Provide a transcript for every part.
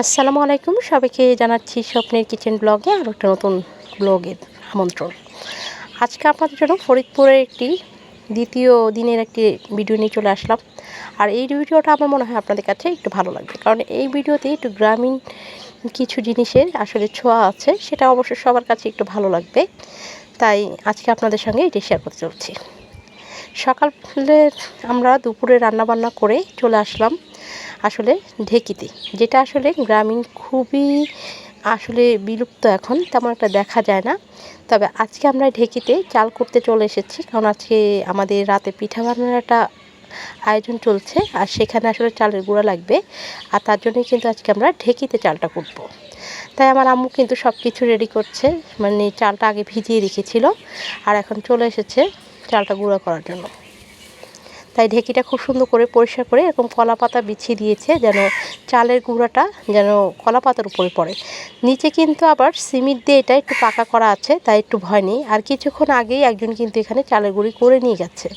আসসালামু আলাইকুম। সবাইকে জানাচ্ছি স্বপ্নের কিচেন ব্লগে আর একটা নতুন ব্লগের আমন্ত্রণ। আজকে আপনাদের জন্য ফরিদপুরের একটি দ্বিতীয় দিনের একটি ভিডিও নিয়ে চলে আসলাম। আর এই ভিডিওটা আমার মনে হয় আপনাদের কাছে একটু ভালো লাগবে। কারণ এই ভিডিওতে একটু গ্রামীণ কিছু জিনিসের আসলে ছোঁয়া আছে, সেটা অবশ্যই সবার কাছে একটু ভালো লাগবে। তাই আজকে আপনাদের সঙ্গে এটি শেয়ার করতে চলছি। সকালের আমরা দুপুরে রান্নাবান্না করে চলে আসলাম। আসলে ঢেকিতে, যেটা আসলে গ্রামীণ খুবই আসলে বিলুপ্ত এখন, তেমন একটা দেখা যায় না। তবে আজকে আমরা ঢেকিতে চাল করতে চলে এসেছি, কারণ আজকে আমাদের রাতে পিঠা বানানোর একটা আয়োজন চলছে, আর সেখানে আসলে চালের গুঁড়া লাগবে, আর তার জন্যই কিন্তু আজকে আমরা ঢেকিতে চালটা করব। তাই আমার আম্মু কিন্তু সব কিছু রেডি করছে মানে চালটা আগে ভিজিয়ে রেখেছিল, আর এখন চলে এসেছে চালটা গুঁড়া করার জন্য। তাই ঢেকিটা খুব সুন্দর করে পরিষ্কার করে এরকম কলা পাতা বিছিয়ে দিয়েছে যেন চালের গুঁড়াটা যেন কলা পাতার উপরে পড়ে। নিচে কিন্তু আবার সিমেন্ট দিয়ে এটা একটু পাকা করা আছে, তাই একটু ভয় নেই। আর কিছুক্ষণ আগেই একজন কিন্তু এখানে চালের গুঁড়ি করে নিয়ে গেছে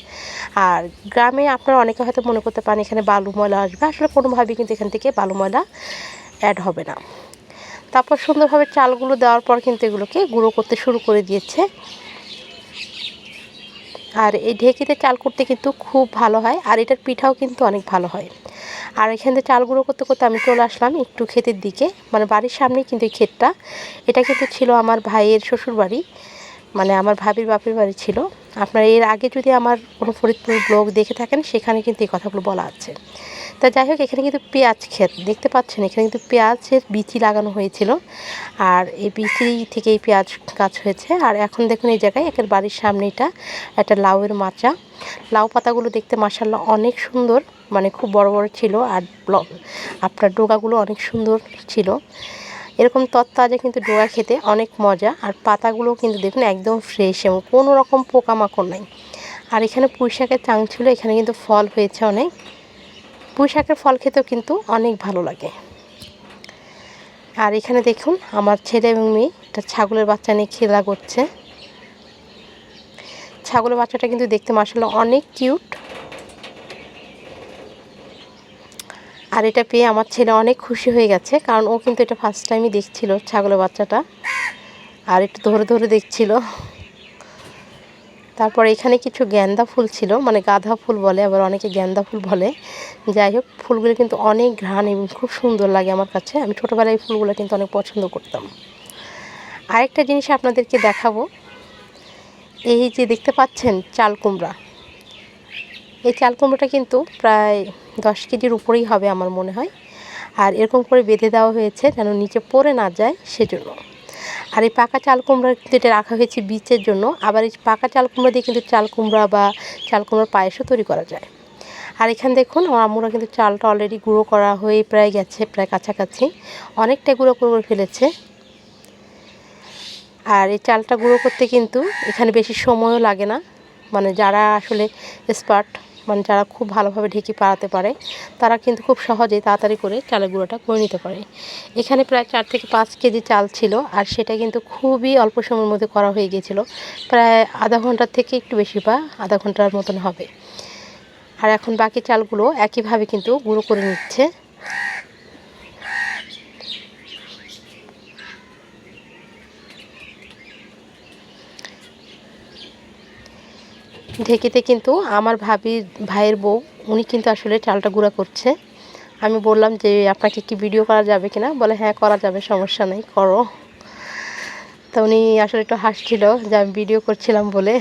আর গ্রামে আপনারা অনেকে হয়তো মনে করতে পারেন এখানে বালু ময়লা আসবে। আসলে কোনোভাবেই কিন্তু এখান থেকে বালু ময়লা অ্যাড হবে না। তারপর সুন্দরভাবে চালগুলো দেওয়ার পর কিন্তু এগুলোকে গুঁড়ো করতে শুরু করে দিয়েছে। আর এই ঢেঁকিতে চাল করতে কিন্তু খুব ভালো হয়, আর এটার পিঠাও কিন্তু অনেক ভালো হয়। আর এখান থেকে চাল গুঁড়ো করতে করতে আমি চলে আসলাম একটু ক্ষেতের দিকে মানে বাড়ির সামনেই কিন্তু এই ক্ষেতটা। এটা কিন্তু ছিল আমার ভাইয়ের শ্বশুরবাড়ি মানে আমার ভাবির বাপের বাড়ি ছিল। আপনারা এর আগে যদি আমার কোনো ফরিদপুর ব্লগ দেখে থাকেন, সেখানে কিন্তু এই কথাগুলো বলা আছে। তা যাই হোক, এখানে কিন্তু পেঁয়াজ ক্ষেত। দেখতে পাচ্ছেন, এখানে কিন্তু পেঁয়াজের বিচি লাগানো হয়েছিল। আর এই বিচি থেকে এই পেঁয়াজ গাছ হয়েছে। আর এখন দেখুন এই জায়গায়, একের বাড়ির সামনে এটা, একটা লাউয়ের মাচা। লাউ পাতাগুলো দেখতে মাসাল্লাহ অনেক সুন্দর মানে খুব বড় বড় ছিল। আর আপনার ডোগাগুলো অনেক সুন্দর ছিল। এরকম তত্তাজা কিন্তু ডোগা খেতে অনেক মজা। আর পাতাগুলো কিন্তু দেখুন একদম ফ্রেশ এবং কোনো রকম পোকামাকড় নাই। আর এখানে পুঁই শাকের চাং ছিল, এখানে কিন্তু ফল হয়েছে অনেক। পুঁই শাকের ফল খেতেও কিন্তু অনেক ভালো লাগে। আর এখানে দেখুন, আমার ছেলে এবং মেয়ে, একটা ছাগলের বাচ্চা নিয়ে খেলা করছে। ছাগলের বাচ্চাটা কিন্তু দেখতে মাসাল্লাহ অনেক কিউট। আর এটা পেয়ে আমার ছেলে অনেক খুশি হয়ে গেছে, কারণ ও কিন্তু এটা ফার্স্ট টাইমই দেখছিল ছাগলের বাচ্চাটা। আর একটু ধরে ধরে দেখছিল। তারপর এখানে কিছু গ্যান্দা ফুল ছিল মানে গাঁদা ফুল বলে, আবার অনেকে গ্যান্দা ফুল বলে। যাই হোক, ফুলগুলো কিন্তু অনেক ঘ্রাণ এবং খুব সুন্দর লাগে আমার কাছে। আমি ছোটোবেলায় এই ফুলগুলো কিন্তু অনেক পছন্দ করতাম। আরেকটা জিনিস আপনাদেরকে দেখাবো। এই যে দেখতে পাচ্ছেন চাল কুমড়া। এই চাল কুমড়োটা কিন্তু প্রায় দশ কেজির উপরেই হবে আমার মনে হয়। আর এরকম করে বেঁধে দেওয়া হয়েছে যেন নিচে পড়ে না যায় সেজন্য। আর এই পাকা চাল কুমড়া কিন্তু এটা রাখা হয়েছে বীজের জন্য। আবার এই পাকা চাল কুমড়া দিয়ে কিন্তু চাল কুমড়া বা চাল কুমড়ার পায়েসও তৈরি করা যায়। আর এখানে দেখুন, আমার আম্মুরা কিন্তু চালটা অলরেডি গুঁড়ো করা হয়ে প্রায় গেছে, প্রায় কাছাকাছি। অনেকটা গুঁড়ো করে ফেলেছে। আর এই চালটা গুঁড়ো করতে কিন্তু এখানে বেশি সময়ও লাগে না। মানে যারা আসলে এক্সপার্ট মানে যারা খুব ভালোভাবে ঢেঁকি পাড়াতে পারে, তারা কিন্তু খুব সহজেই তাড়াতাড়ি করে চালের গুঁড়োটা করে নিতে পারে। এখানে প্রায় চার থেকে পাঁচ কেজি চাল ছিল, আর সেটা কিন্তু খুবই অল্প সময়ের মধ্যে করা হয়ে গিয়েছিল। প্রায় আধা ঘণ্টার থেকে একটু বেশি বা আধা ঘণ্টার মতন হবে। আর এখন বাকি চালগুলো একইভাবে কিন্তু গুঁড়ো করে নিচ্ছে। ঢেকিতে কিন্তু আমার ভাবির ভাইয়ের বউ, উনি কিন্তু আসলে চালটা গুঁড়া করছে। আমি বললাম যে, আপনাকে কি ভিডিও করা যাবে কিনা? বলে হ্যাঁ করা যাবে, সমস্যা নেই, করো। তো উনি আসলে একটু হাসছিল যে, আমি ভিডিও করছিলাম বলে।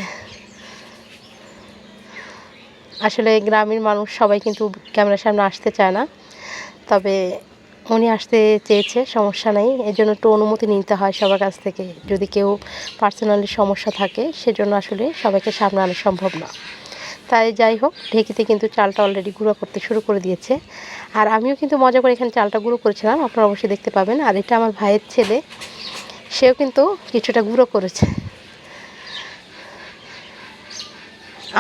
আসলে গ্রামের মানুষ সবাই কিন্তু ক্যামেরার সামনে আসতে চায় না। তবে উনি আসতে চেয়েছে, সমস্যা নেই। এর জন্য একটু অনুমতি নিতে হয় সবার কাছ থেকে। যদি কেউ পার্সোনালি সমস্যা থাকে, সেজন্য আসলে সবাইকে সামনে আনা সম্ভব না। তাই যাই হোক, ঢেকিতে কিন্তু চালটা অলরেডি গুঁড়ো করতে শুরু করে দিয়েছে। আর আমিও কিন্তু মজা করে এখানে চালটা গুঁড়ো করেছিলাম, আপনারা অবশ্যই দেখতে পাবেন। আর এটা আমার ভাইয়ের ছেলে, সেও কিন্তু কিছুটা গুঁড়ো করেছে।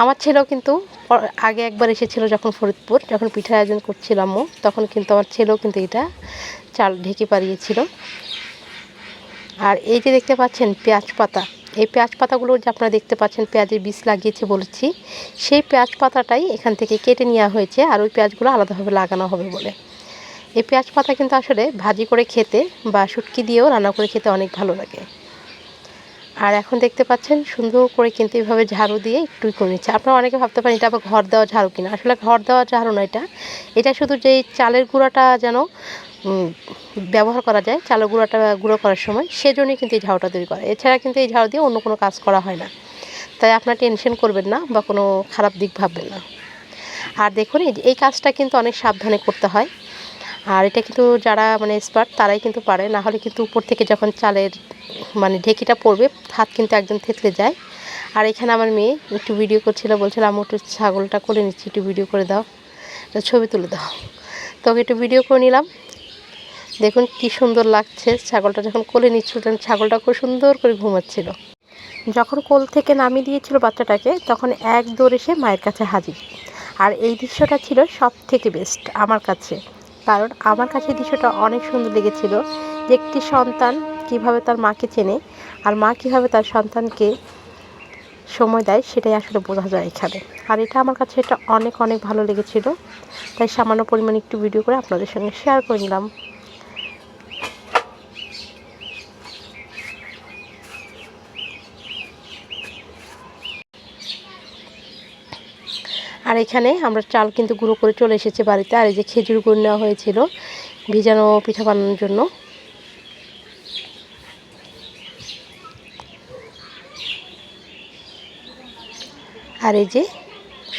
আমার ছেলেও কিন্তু আগে একবার এসেছিল যখন ফরিদপুর, যখন পিঠা আয়োজন করছিলাম তখন কিন্তু আমার ছেলেও কিন্তু এটা চাল ঢেকে পারিয়েছিল আর এই যে দেখতে পাচ্ছেন পেঁয়াজ পাতা, এই পেঁয়াজ পাতাগুলো যে আপনারা দেখতে পাচ্ছেন পেঁয়াজের বীজ লাগিয়েছে বলেছি, সেই পেঁয়াজ পাতাটাই এখান থেকে কেটে নেওয়া হয়েছে আর ওই পেঁয়াজগুলো আলাদাভাবে লাগানো হবে বলে। এই পেঁয়াজ পাতা কিন্তু আসলে ভাজি করে খেতে বা শুটকি দিয়েও রান্না করে খেতে অনেক ভালো লাগে। আর এখন দেখতে পাচ্ছেন সুন্দর করে কিন্তু এইভাবে ঝাড়ু দিয়ে একটু করে নিচ্ছে। আপনারা অনেকে ভাবতে পারেন এটা আবার ঘর দেওয়া ঝাড়ু কিনা। আসলে ঘর দেওয়া ঝাড়ু না এটা। এটা শুধু যেই চালের গুঁড়াটা যেন ব্যবহার করা যায়, চালের গুঁড়াটা গুঁড়ো করার সময়, সেজন্যই কিন্তু এই ঝাড়ুটা তৈরি করা। এছাড়া কিন্তু এই ঝাড়ু দিয়ে অন্য কোনো কাজ করা হয় না। তাই আপনার টেনশন করবেন না বা কোনো খারাপ দিক ভাববেন না। আর দেখুন, এই কাজটা কিন্তু অনেক সাবধানে করতে হয়। আর এটা কিন্তু যারা মানে এক্সপার্ট তারাই কিন্তু পারে। না হলে কিন্তু উপর থেকে যখন চালের মানে ঢেকিটা পড়বে, হাত কিন্তু একদম থেতলে যায়। আর এখানে আমার মেয়ে একটু ভিডিও করছিল, বলছিল আমি একটু ছাগলটা করে নিচ্ছি, একটু ভিডিও করে দাও ছবি তুলে দাও। তো একটু ভিডিও করে নিলাম। দেখুন কি সুন্দর লাগছে, ছাগলটা যখন কোলে নিচ্ছিল, তখন ছাগলটা খুব সুন্দর করে ঘুমাচ্ছিল। যখন কোল থেকে নামিয়ে দিয়েছিল বাচ্চাটাকে, তখন এক দৌড় এসে মায়ের কাছে হাজির। আর এই দৃশ্যটা ছিল সব থেকে বেস্ট আমার কাছে। কারণ আমার কাছে দৃশ্যটা অনেক সুন্দর লেগেছিল। একটি সন্তান, কীভাবে তার মাকে চেনে আর মা কীভাবে তার সন্তানকে সময় দেয়, সেটাই আসলে বোঝা যায় এখানে। আর এটা আমার কাছে এটা অনেক অনেক ভালো লেগেছিল। তাই সামান্য পরিমাণে একটু ভিডিও করে আপনাদের সঙ্গে শেয়ার করে নিলাম। আর এখানে আমরা চাল কিন্তু গুঁড়ো করে চলে এসেছে বাড়িতে। আর এই যে খেজুর গুড় নেওয়া হয়েছিল, ভিজানো পিঠা বানানোর জন্য। আর এই যে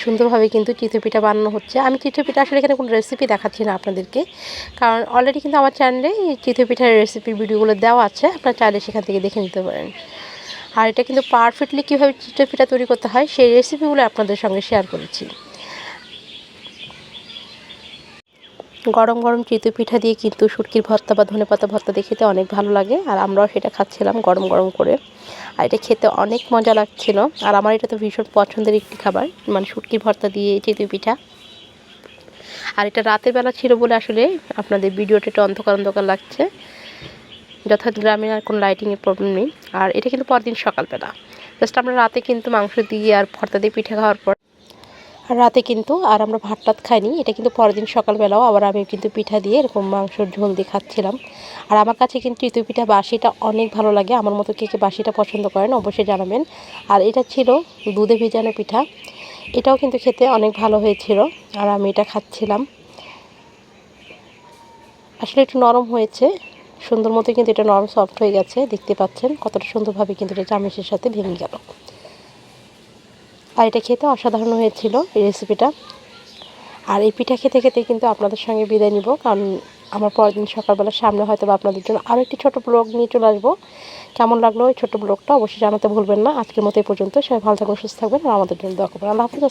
সুন্দরভাবে কিন্তু চিতই পিঠা বানানো হচ্ছে। আমি চিতই পিঠা আসলে এখানে কোনো রেসিপি দেখাচ্ছি না আপনাদেরকে। কারণ অলরেডি কিন্তু আমার চ্যানেলে চিতই পিঠার রেসিপির ভিডিওগুলো দেওয়া আছে। আপনারা চাইলে সেখান থেকে দেখে নিতে পারেন। আর এটা কিন্তু পারফেক্টলি কীভাবে চিতই পিঠা তৈরি করতে হয়, সেই রেসিপিগুলো আপনাদের সঙ্গে শেয়ার করেছি। গরম গরম চিতু পিঠা দিয়ে কিন্তু শুটকির ভর্তা বা ধনে পাতা ভর্তা দিয়ে খেতে অনেক ভালো লাগে, আর আমরাও সেটা খাচ্ছিলাম গরম গরম করে। আর এটা খেতে অনেক মজা লাগছিল, আর আমার এটা তো ভীষণ পছন্দের একটি খাবার মানে শুটকির ভর্তা দিয়ে চিতই পিঠা। আর এটা রাতের বেলা ছিল বলে আসলে আপনাদের ভিডিওটা একটু অন্ধকার অন্ধকার লাগছে যথাৎ গ্রামে আর কোনো লাইটিংয়ের প্রবলেম নেই। আর এটা কিন্তু পরদিন সকালবেলা। জাস্ট আমরা রাতে কিন্তু মাংস দিয়ে আর ভর্তা দিয়ে পিঠে খাওয়ার পর রাতে কিন্তু আর আমরা ভাত টাত খাইনি, এটা কিন্তু পরের দিন সকালবেলাও আবার আমি কিন্তু পিঠা দিয়ে এরকম মাংসর ঝোল দিয়ে খাচ্ছিলাম। আর আমার কাছে কিন্তু চিতই পিঠা বাসিটা অনেক ভালো লাগে, আমার মতো কে কে বাসিটা পছন্দ করেন অবশ্যই জানাবেন। আর এটা ছিল দুধে ভেজানো পিঠা, এটাও কিন্তু খেতে অনেক ভালো হয়েছিল আর আমি এটা খাচ্ছিলাম। আসলে একটু নরম হয়েছে, সুন্দর মতো কিন্তু এটা নরম সফট হয়ে গেছে, দেখতে পাচ্ছেন কতটা সুন্দরভাবে কিন্তু এটা চামিচের সাথে ভেঙে গেল। আর এটা খেতে অসাধারণ হয়েছিল এই রেসিপিটা আর এই পিঠা খেতে খেতে কিন্তু আপনাদের সঙ্গে বিদায় নিব, কারণ আমার পরের দিন সকালবেলা সামনে হয়তো বা আপনাদের জন্য আরও একটি ছোটো ব্লগ নিয়ে চলে আসব। কেমন লাগল ওই ছোটো ব্লগটা অবশ্যই জানাতে ভুলবেন না। আজকের মতো এই পর্যন্ত। সবাই ভালো থাকবেন, সুস্থ থাকবেন, আর আমাদের জন্য দোয়া করবেন। আল্লাহ হাফিজ